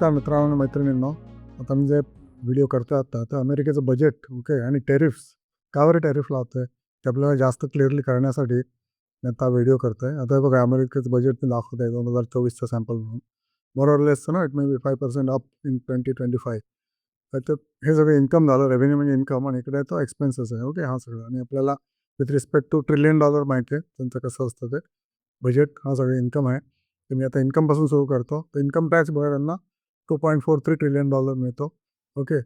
नमस्कार मित्रांनो मैत्रिणींनो. आता मी जे व्हिडिओ करतो आता तर अमेरिकेचं बजेट ओके आणि टेरिफ्स का बरं टेरिफ लावतो आहे ते आपल्याला जास्त क्लिअरली करण्यासाठी मी आता व्हिडिओ करतो आहे आता बघा अमेरिकेचं बजेट मी दाखवत आहे दोन हजार चोवीसचं सॅम्पल म्हणून. मोरलेस ना it may be five percent up in twenty twenty five तर हे सगळं इन्कम झालं रेव्हेन्यू म्हणजे इन्कम आणि इकडे तो एक्सपेन्सेस आहे ओके हा सगळं. आणि आपल्याला with respect to trillion dollar माहिती आहे त्यांचं कसं असतं ते. बजेट हा सगळं इन्कम आहे. तर मी आता इन्कमपासून सुरू करतो. तर इन्कम टॅक्स बघा त्यांना two point four three trillion dollar मिळतो. ओके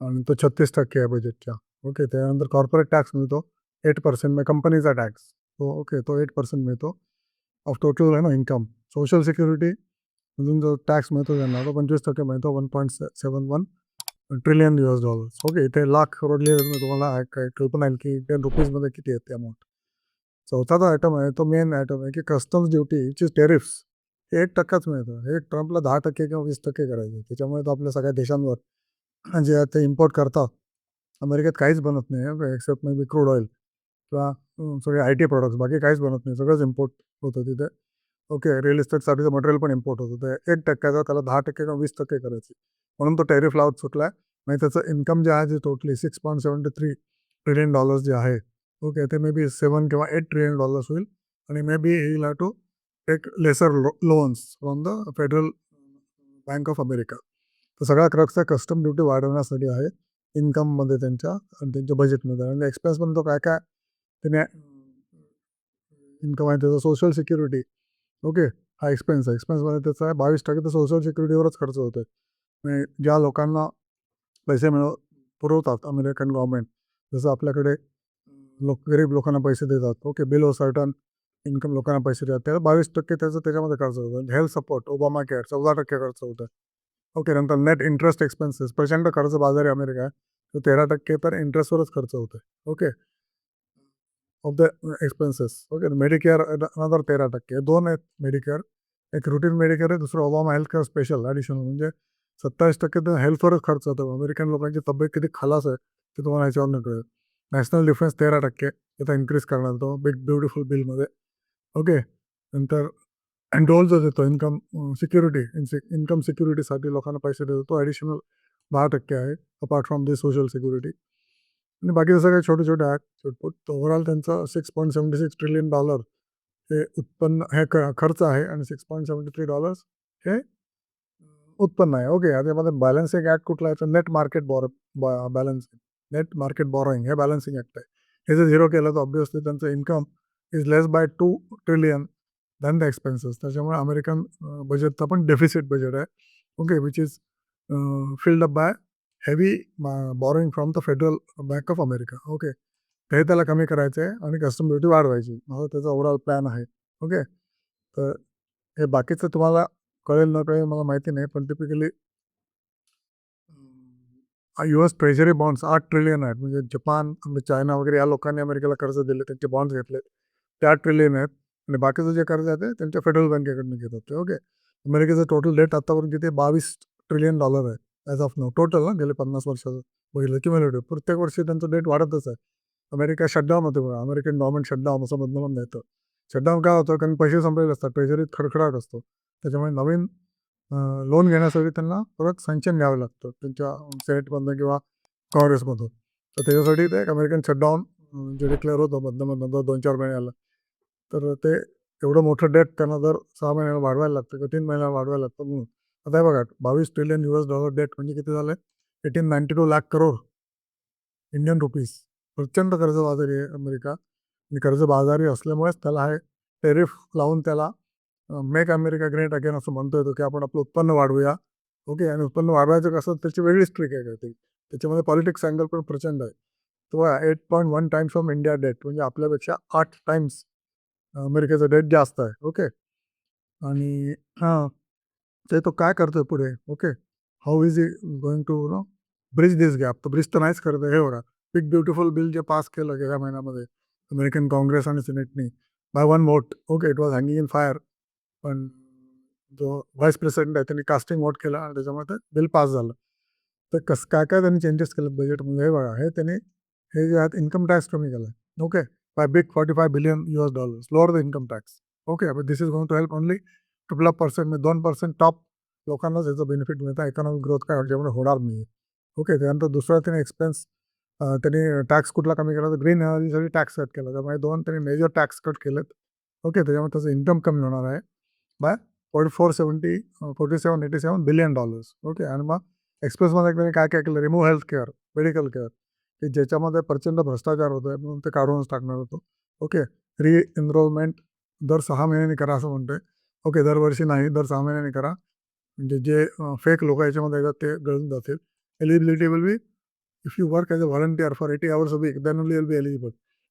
आणि तो छत्तीस टक्के आहे बजेटच्या ओके त्यानंतर कॉर्पोरेट टॅक्स मिळतो. एट पर्सेंट म्हणजे कंपनीचा टॅक्स तो ओके तो एट पर्सेंट मिळतो. ऑफ टोटल आहे ना इन्कम सोशल सिक्युरिटी अजून जो टॅक्स मिळतो त्यांना तो पंचवीस टक्के मिळतो. One point seven one trillion U S dollars okay इथे लाख करोड लिहिलं तुम्हाला काही कल्पना येईल की इंडियन रुपीजमध्ये किती येते अमाऊंट चौथा जो आयटम आहे तो मेन आयटम आहे की कस्टम्स ड्युटी ची टेरिफ्स एक टक्काच मिळतं. हे ट्रम्पला दहा टक्के किंवा वीस टक्के करायचे. त्याच्यामुळे तो आपल्या सगळ्या देशांवर जे ते इम्पोर्ट करतात. अमेरिकेत काहीच बनत नाही except may be crude oil किंवा सगळे आय टी प्रोडक्ट्स बाकी काहीच बनत नाही. सगळंच इम्पोर्ट होतं तिथे. ओके रिअल इस्टेटसाठीचं मटेरियल पण इम्पोर्ट होतं. ते एक टक्क्याचा त्याला दहा टक्के किंवा वीस टक्के करायचे. म्हणून तो टॅरिफ लावत सुटला आहे म्हणजे त्याचं इन्कम जे आहे जे totally six point seventy three trillion dollars जे आहे. ओके ते मे बी सेवन किंवा एट ट्रिलियन डॉलर्स होईल. आणि may be he to take lesser loans from the Federal Bank of America. तर सगळा क्रक्स कस्टम ड्युटी वाढवण्यासाठी आहे. इन्कममध्ये त्यांच्या आणि त्यांच्या बजेटमध्ये आणि एक्सपेन्समध्ये तो काय काय त्याने इन्कम आहे त्याचं सोशल सिक्युरिटी ओके हा एक्सपेन्स आहे. एक्सपेन्समध्ये त्याचा आहे बावीस टक्के तर सोशल सिक्युरिटीवरच खर्च होतो आहे ज्या लोकांना पैसे मिळव पुरवतात अमेरिकन गव्हर्नमेंट जसं आपल्याकडे लोक गरीब लोकांना पैसे देतात. ओके बिलो सर्टन इन्कम लोकांना पैसे देतात. त्याला बावीस टक्के त्याचं त्याच्यामध्ये खर्च होतं. हेल्थ सपोर्ट ओबामा केअर चौदा टक्के खर्च होतं. ओके नंतर नेट इंटरेस्ट एक्सपेन्सेस प्रचंड कर्ज बाजारी अमेरिका तो तेरा टक्के तर इंटरेस्टवरच खर्च होतो okay. Of the expenses okay Medicare another तेरा टक्के. दोन आहेत मेडिकेअर एक रुटीन मेडिकेअर आहे दुसरं Obama health care special additional म्हणजे सत्तावीस टक्के तर हेल्थवरच खर्च होतो. अमेरिकन लोकांची तब्येत किती खलास आहे ते तुम्हाला ह्याच्यावर नाही कळेल. नॅशनल डिफेन्स तेरा टक्के. त्याचा इन्क्रीज करण्यात येतो बिग ब्युटिफुल बिलमध्ये ओके. नंतर डोल जो देतो इन्कम सिक्युरिटी इन्कम सिक्युरिटीसाठी लोकांना पैसे देतो तो ॲडिशनल दहा टक्के आहे apart from this social security आणि बाकी काही छोटे छोटे ॲक्ट छोटपूट तर ओव्हरऑल त्यांचं six point seventy six trillion dollar हे उत्पन्न हे क खर्च आहे आणि six point seventy three dollars हे उत्पन्न आहे. ओके याच्यामध्ये बॅलन्सिंग ॲक्ट कुठला आहे? तर नेट मार्केट बॉर बॅलन्स नेट मार्केट बॉरोईंग हे बॅलन्सिंग ॲक्ट आहे. हे जर झिरो केलं तर ऑब्विसली त्यांचं income is less by two trillion than the expenses त्याच्यामुळे अमेरिकन बजेटचा पण डेफिसिट बजेट आहे. Okay which is filled up by heavy borrowing from the Federal Bank of America okay ते त्याला कमी करायचं आहे आणि कस्टम ड्युटी वाढवायची. असं त्याचा ओव्हरऑल प्लॅन आहे. ओके तर हे बाकीचं तुम्हाला कळेल न कळेल मला माहिती नाही पण typically U S treasury bonds आठ ट्रिलियन आहेत. म्हणजे जपान आणि चायना वगैरे या लोकांनी अमेरिकेला कर्ज दिले त्यांचे बॉन्ड्स घेतले त्या ट्रिलियन आहेत. आणि बाकीचं जे कर्ज आहे ते त्यांच्या फेडरल बँकेकडनं घेतात ते. ओके. अमेरिकेचं टोटल डेट आतापर्यंत किती बावीस ट्रिलियन डॉलर आहे ॲज ऑफ नो टोटल ना गेले पन्नास वर्षाचं. बघितलं क्युम्युलेटिव्ह प्रत्येक वर्षी त्यांचं डेट वाढतच आहे. अमेरिका शटडाऊन होते बघा. अमेरिकन गव्हर्नमेंट शटडाऊन असं मधनं मधनं येतं शटडाऊन काय होतं? कारण पैसे संपलेले असतात. ट्रेझरीत खडखडाट असतो. त्याच्यामुळे नवीन लोन घेण्यासाठी त्यांना परत सँक्शन घ्यावं लागतं. त्यांच्या सेनेटमधनं किंवा काँग्रेसमधून तर त्याच्यासाठी ते एक अमेरिकन शटडाऊन जे डिक्लेअर होतं मधनं मधनं दोन चार महिन्याला तर ते एवढं मोठं डेट त्यांना दर सहा महिन्याला वाढवायला लागतं किंवा तीन महिन्याला वाढवायला लागतं म्हणून. आता हे बघा बावीस trillion U S dollar debt म्हणजे किती झालं eighteen ninety two lakh crore Indian rupees प्रचंड कर्जबाजारी आहे अमेरिका. आणि कर्जबाजारी असल्यामुळेच त्याला हे टेरिफ लावून त्याला मेक अमेरिका ग्रेट अगेन असं म्हणतो येतो की आपण आपलं उत्पन्न वाढवूया. ओके आणि उत्पन्न वाढवायचं कसं? त्याची वेगळीच ट्रिक आहे काहीतरी. त्याच्यामध्ये पॉलिटिक्स अँगल पण प्रचंड आहे. तो eight point one times from India debt म्हणजे आपल्यापेक्षा आठ टाइम्स अमेरिकेचं डेट जास्त आहे. ओके? आणि हां ते तो काय करतोय पुढे? Okay? How is it going to now bridge this gap तो ब्रिज तर नाहीच करत आहे. हे बघा. बिग ब्युटिफुल बिल जे पास केलं गेल्या महिन्यामध्ये अमेरिकन काँग्रेस आणि सिनेटनी by one vote okay it was hanging in fire पण जो व्हाईस प्रेसिडेंट आहे त्यांनी कास्टिंग वोट केला आणि त्याच्यामुळे ते बिल पास झालं. तर कसं काय काय त्यांनी चेंजेस केले बजेटमध्ये हे बघा. हे त्यांनी हे जे आहेत इन्कम टॅक्स कमी केला आहे okay by big forty five billion dollars, lower dollars lower the income tax okay this is to to help only triple percent म्हणजे दोन पर्सेंट टॉप लोकांनाच याचं बेनिफिट मिळतं इकॉनॉमिक ग्रोथ काय त्याच्यामुळे होणार नाही ओके त्यानंतर दुसरा त्याने एक्सपेन्स त्यांनी टॅक्स कुठला कमी केला तर ग्रीन एनर्जीसाठी टॅक्स कट केला. त्यामुळे दोन त्यांनी मेजर टॅक्स कट केलेत. ओके त्याच्यामुळे त्याचं इन्कम कमी होणार आहे by forty four seventy forty seven eighty seven billion dollars okay आणि मग एक्सप्रेसमध्ये त्यांनी काय काय केलं remove health care medical care की ज्याच्यामध्ये प्रचंड भ्रष्टाचार होतो आहे म्हणून ते काढूनच टाकणार होतो. ओके री एनरोलमेंट दर सहा महिन्यांनी करा असं म्हणतोय. ओके दरवर्षी नाही दर सहा महिन्यांनी करा. म्हणजे जे फेक लोक याच्यामध्ये येतात ते गळून जातील. Eligibility will be if you work as a volunteer for eighty hours a week than only will be eligible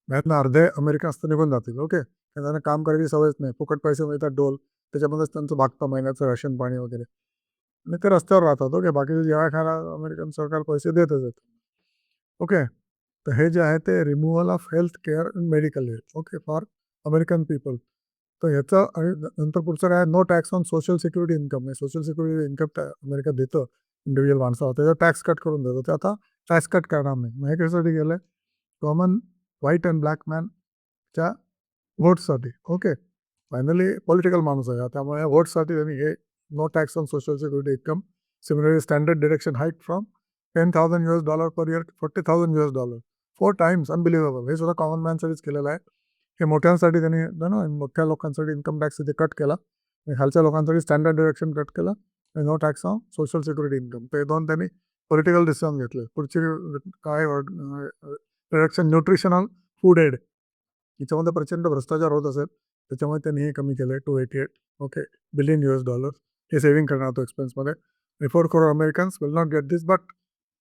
ह्यातनं अर्धे अमेरिकन असतं निघून जातील ओके. त्यांना काम करायची सवयच नाही. फुकट पैसे मिळतात डोल. त्याच्यामध्येच त्यांचं भागतं महिन्याचं राशन पाणी वगैरे. आणि ते रस्त्यावर राहतात ओके. बाकीचे जेव्हा खायला अमेरिकन सरकार पैसे देतच आहेत. ओके. तर हे जे आहे ते removal of health care and medical health okay for American people तर ह्याचं आणि नंतर पुढचं काय? No tax on social security income म्हणजे सोशल सिक्युरिटी इन्कम अमेरिका देतं. इंडिव्हिज्युअल माणसाला. त्याचा टॅक्स कट करून देतो. ते आता टॅक्स कट करणार नाही. मग हे कशासाठी गेलं आहे कॉमन व्हाईट अँड ब्लॅक मॅनच्या व्होट्ससाठी ओके. फायनली पॉलिटिकल माणूस आहे त्यामुळे व्होट्ससाठी त्यांनी हे no tax on social security income similarly standard direction hike from ten thousand U dollar per year forty thousand US dollar four times unbelievable हे सुद्धा कॉमन मॅनसाठीच केलेलं आहे. हे मोठ्यांसाठी त्यांनी ना मोठ्या लोकांसाठी इन्कम टॅक्स तिथे कट केला. आणि खालच्या लोकांसाठी स्टँडर्ड डिरेक्शन कट केलं. आणि no tax on social security income ते दोन त्यांनी पॉलिटिकल डिसिजन घेतले. पुढची काय डिरेक्शन न्यूट्रिशनल फूड एड याच्यामध्ये प्रचंड भ्रष्टाचार होत असेल. त्याच्यामुळे त्यांनी हे कमी केलं two eighty eight okay billion U S dollar हे सेव्हिंग करणार होतो एक्सपेन्समध्ये before for Americans will not get this but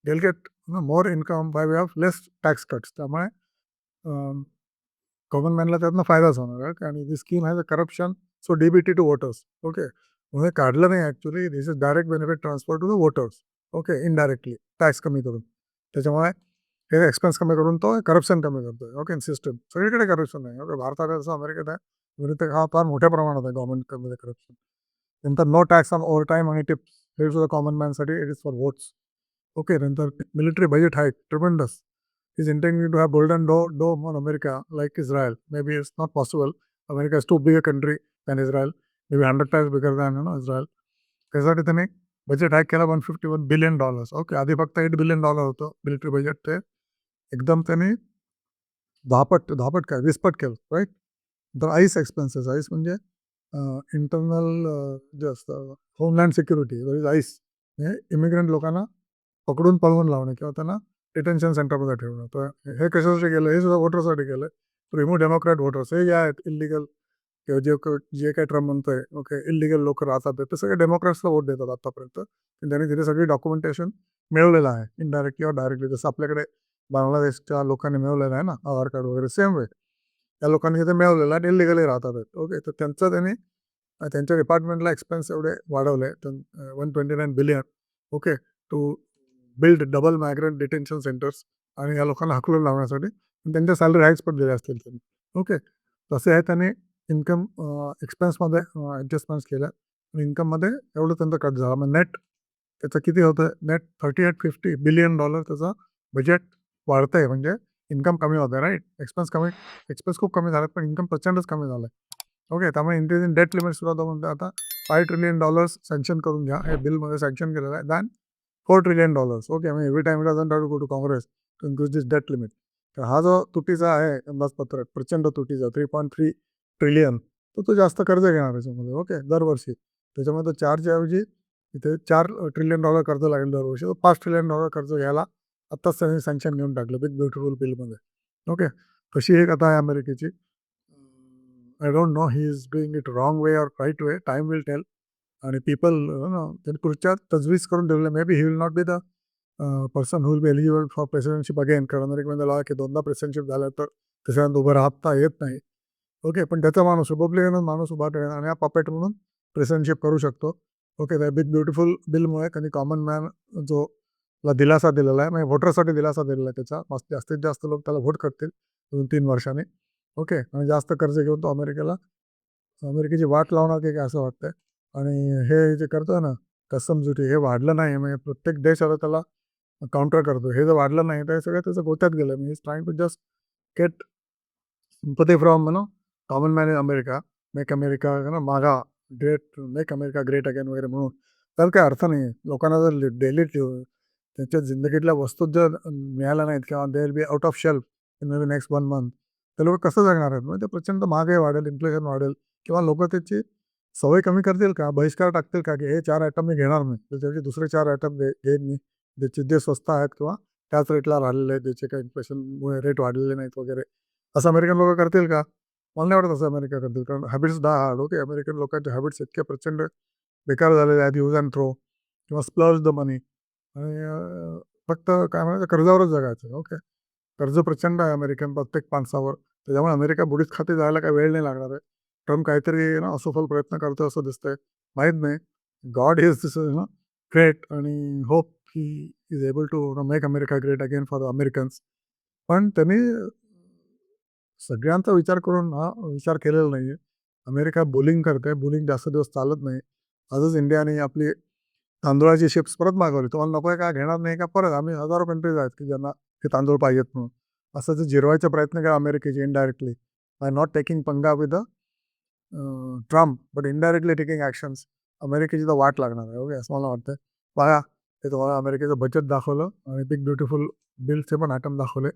they'll get more income by way of less tax cuts. त्यामुळे कॉमन मॅनला त्यातनं फायदाच होणार आहे. आणि the scheme has a corruption so D B T to voters okay म्हणजे काढलं नाही actually this is direct benefit transfer to the voters okay indirectly tax कमी करून. त्याच्यामुळे हे एक्सपेन्स कमी करून तो करप्शन कमी करतोय. ओके सिस्टम सगळीकडे करप्शन आहे ओके भारतात आहे, जसं अमेरिकेत आहे. विरुद्ध हा फार मोठ्या प्रमाणात आहे गव्हर्नमेंटमध्ये करप्शन नंतर no tax on overtime आणि टिप्स हे सुद्धा common मॅनसाठी it is for votes okay नंतर military budget hike tremendous is intending to have golden do- dome on America like Israel. Maybe it's not possible. America is too big a country than Israel. Maybe 100 times bigger than you know, Israel. त्यासाठी त्यांनी budget hack केला one fifty one billion dollars okay आधी फक्त eight billion dollar होतं military budget ते एकदम त्यांनी दहापट दहापट काय वीसपट केलं राईट तर आईस एक्सपेन्सेस आईस म्हणजे इंटरनल जे असतं होमलँड सिक्युरिटी इज आईस हे इमिग्रंट लोकांना पकडून पळवून लावणे किंवा त्यांना डिटेन्शन सेंटरमध्ये ठेवणं. तर हे कशासाठी केलं? हे सुद्धा वोटरसाठी केलं. रिमूव्ह डेमोक्रॅट वोटर्स हे या आहेत इलिगल किंवा जे जे काही ट्रम्प म्हणतोय ओके इलिगल लोक राहतात ते सगळे डेमोक्रॅट्सला वोट देतात आतापर्यंत. त्यांनी तिथे सगळी डॉक्युमेंटेशन मिळवलेलं आहे इनडायरेक्टली किंवा डायरेक्टली जसं आपल्याकडे बांगलादेशच्या लोकांनी मिळवलेलं आहे ना आधार कार्ड वगैरे सेम वे त्या लोकांनी तिथे मिळवलेलं आहे इलिगली राहतात. ओके तर त्यांचं त्यांनी त्यांच्या डिपार्टमेंटला एक्सपेन्स एवढे वाढवले. One twenty nine billion okay to build double migrant detention centres आणि या लोकांना हकलून लावण्यासाठी त्यांच्या सॅलरी हाईक्स पण दिले असतील त्यांनी. ओके तसे आहे त्यांनी इन्कम एक्सपेन्समध्ये ॲडजस्टमेंट्स केल्या आणि इन्कममध्ये एवढं त्यांचं कट झाला. मग नेट त्याचं किती होतं? Net thirty eight fifty billion dollar त्याचं बजेट वाढतं आहे म्हणजे इन्कम कमी होतं आहे राईट एक्सपेन्स कमी एक्सपेन्स खूप कमी झाला पण इन्कम प्रचंडच कमी झालं आहे ओके त्यामुळे इंक्रीज डेट लिमिट सुद्धा तो म्हणतो आता फाय ट्रिलियन डॉलर्स सँक्शन करून घ्या. हे बिलमध्ये सँक्शन केलेलं आहे. Than four trillion dollars. Okay me every time dozen to go to Congress to increase this debt limit. तर हा जो तुटीचा आहे अंदाजपत्रक प्रचंड तुटीचा थ्री पॉईंट थ्री ट्रिलियन तर तो जास्त कर्ज घेणार त्याच्यामध्ये ओके दरवर्षी. त्याच्यामध्ये तो चारच्या ऐवजी इथे चार ट्रिलियन डॉलर कर्ज लागेल दरवर्षी. तर पाच ट्रिलियन डॉलर कर्ज घ्यायला आत्ताच त्यांनी सँक्शन घेऊन टाकलं बिग ब्युटिफुल बिलमध्ये ओके तशी एक आता आहे अमेरिकेची. I don't know he is doing it wrong way or right way time will tell आणि पीपल त्यांनी पुढच्या तजवीज करून ठेवले may be he will not be the person will be eligible for presidentship again कारण अमेरिकेमध्ये लॉ की दोनदा प्रेसिडेंटशिप झालं तर त्याच्यानंतर उभं राहता येत नाही. ओके पण त्याचा माणूस रिपब्लिकन माणूस उभा ठेवेल आणि हा पपेट म्हणून प्रेसिडेंटशिप करू शकतो. ओके त्या बिग ब्युटिफुल बिलमुळे त्यांनी कॉमन मॅन जो ला दिलासा दिलेला आहे म्हणजे व्होटरसाठी दिलासा दिलेला आहे त्याचा. मस्त जास्तीत जास्त लोक त्याला व्होट करतील दोन तीन वर्षांनी. ओके आणि जास्त कर्ज घेऊन तो अमेरिकेला अमेरिकेची वाट लावणार की काय असं वाटतंय? आणि हे जे करतो ना कस्टम ड्युटी हे वाढलं नाही. म्हणजे प्रत्येक देश आता त्याला काउंटर करतो. हे जर वाढलं नाही तर हे सगळं त्याचं गोत्यात गेलं. मी trying to just get sympathy from no common man in America make America ना माझा great make America great again वगैरे म्हणून. त्याला काही अर्थ नाही. आहे लोकांना जर डेली त्यांच्या जिंदगीतल्या वस्तू जर मिळाल्या नाहीत किंवा they will be out of shelf in may be next one month ते लोक कसं जगणार आहेत? म्हणजे ते प्रचंड महागाई वाढेल इन्फ्लेशन वाढेल किंवा लोक त्याची सवय कमी करतील का? बहिष्कार टाकतील का? की हे चार आयटम मी घेणार नाही. तर त्याचे दुसरे चार आयटम घेईन मी ज्याचे जे स्वस्त आहेत किंवा त्याच रेटला राहिलेले आहेत ज्याचे काही इन्फ्लेशनमुळे रेट वाढलेले नाहीत वगैरे. असं अमेरिकन लोक करतील का? मला नाही वाटत असं अमेरिका करतील. कारण हॅबिट्स दहा हार्ड ओके अमेरिकन लोकांचे हॅबिट्स इतके प्रचंड बेकार झालेले आहेत. यूज अँड थ्रो किंवा स्प्लर्ज द मनी आणि फक्त काय म्हणायचं? कर्जावरच जगायचं. ओके कर्ज प्रचंड आहे अमेरिकन प्रत्येक माणसावर. त्याच्यामुळे अमेरिका बुडीत खाते जायला काही वेळ नाही लागणार आहे. ट्रम्प काहीतरी ना असफल प्रयत्न करतो असं दिसतंय. माहीत नाही. गॉड इज दिस ना ग्रेट आणि hope he is able to make America great again for the Americans पण त्यांनी सगळ्यांचा विचार करून हा विचार केलेला नाही आहे अमेरिका बुलिंग करते बुलिंग जास्त दिवस चालत नाही. आजच इंडियाने आपली तांदूळाची शिप्स परत मागवली. तुम्हाला नको आहे का? घेणार नाही का? परत आम्ही हजारो कंट्रीज आहेत की ज्यांना हे तांदूळ पाहिजेत म्हणून. असं जे जिरवायचा प्रयत्न केला अमेरिकेचे इनडायरेक्टली आय नॉट टेकिंग पंगा with the Trump but indirectly taking actions अमेरिकेची तर वाट लागणार आहे ओके असं मला वाटतं बघा ते तुम्हाला अमेरिकेचं बचत दाखवलं आणि बिग ब्युटिफुल बिलचे पण आयटम दाखवले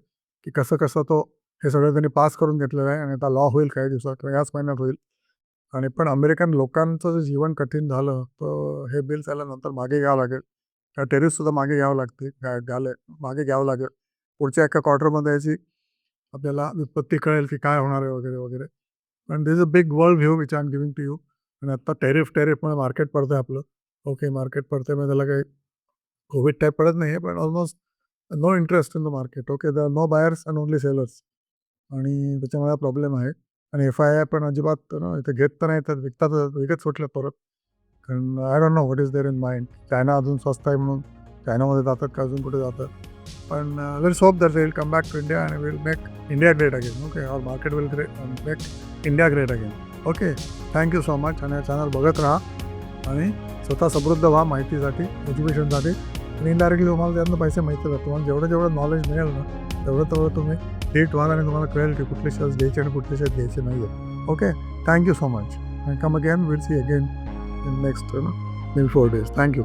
की कसं कसं तो हे सगळं त्यांनी पास करून घेतलेलं आहे आणि आता लॉ होईल काही दिवसात किंवा याच महिन्यात होईल. आणि पण अमेरिकन लोकांचं जे जीवन कठीण झालं तर हे बिल झाल्यानंतर मागे घ्यावं लागेल. त्या टेरिससुद्धा मागे घ्यावं लागते घ्या मागे घ्यावं लागेल. पुढच्या एका क्वार्टरमध्ये याची आपल्याला विपत्ती कळेल की काय होणार आहे वगैरे वगैरे. पण this a big world view which I am giving to you आणि आत्ता टेरिफ टेरिफमुळे मार्केट पडतं आहे आपलं. ओके मार्केट पडतं आहे त्याला काही कोविड टाईप पडत नाही आहे पण almost no interest in the market okay the no buyers and only sellers आणि त्याच्यामुळे प्रॉब्लेम आहे. आणि एफ आय आय पण अजिबात ना इथे घेत तर नाही तर विकतात विकत सुटले परत. कारण I don't know what is there in mind China अजून स्वस्त आहे म्हणून. चायनामध्ये जातात का अजून कुठे जातात? पण let's hope that will come back to India and will make India great again okay or market will great make India great again. Okay thank you so much आणि चॅनल बघत राहा. आणि स्वतः समृद्ध व्हा माहितीसाठी एज्युकेशनसाठी आणि इनडायरेक्टली तुम्हाला त्यातनं पैसे माहिती आहेत तुम्हाला जेवढं जेवढं नॉलेज मिळेल ना तेवढं तेवढं तुम्ही डेट व्हाल आणि तुम्हाला कळेल की कुठले शेअर्स घ्यायचे आणि कुठले शेअर्स घ्यायचे नाही आहे okay thank you so much and come again will see again in next before days thank you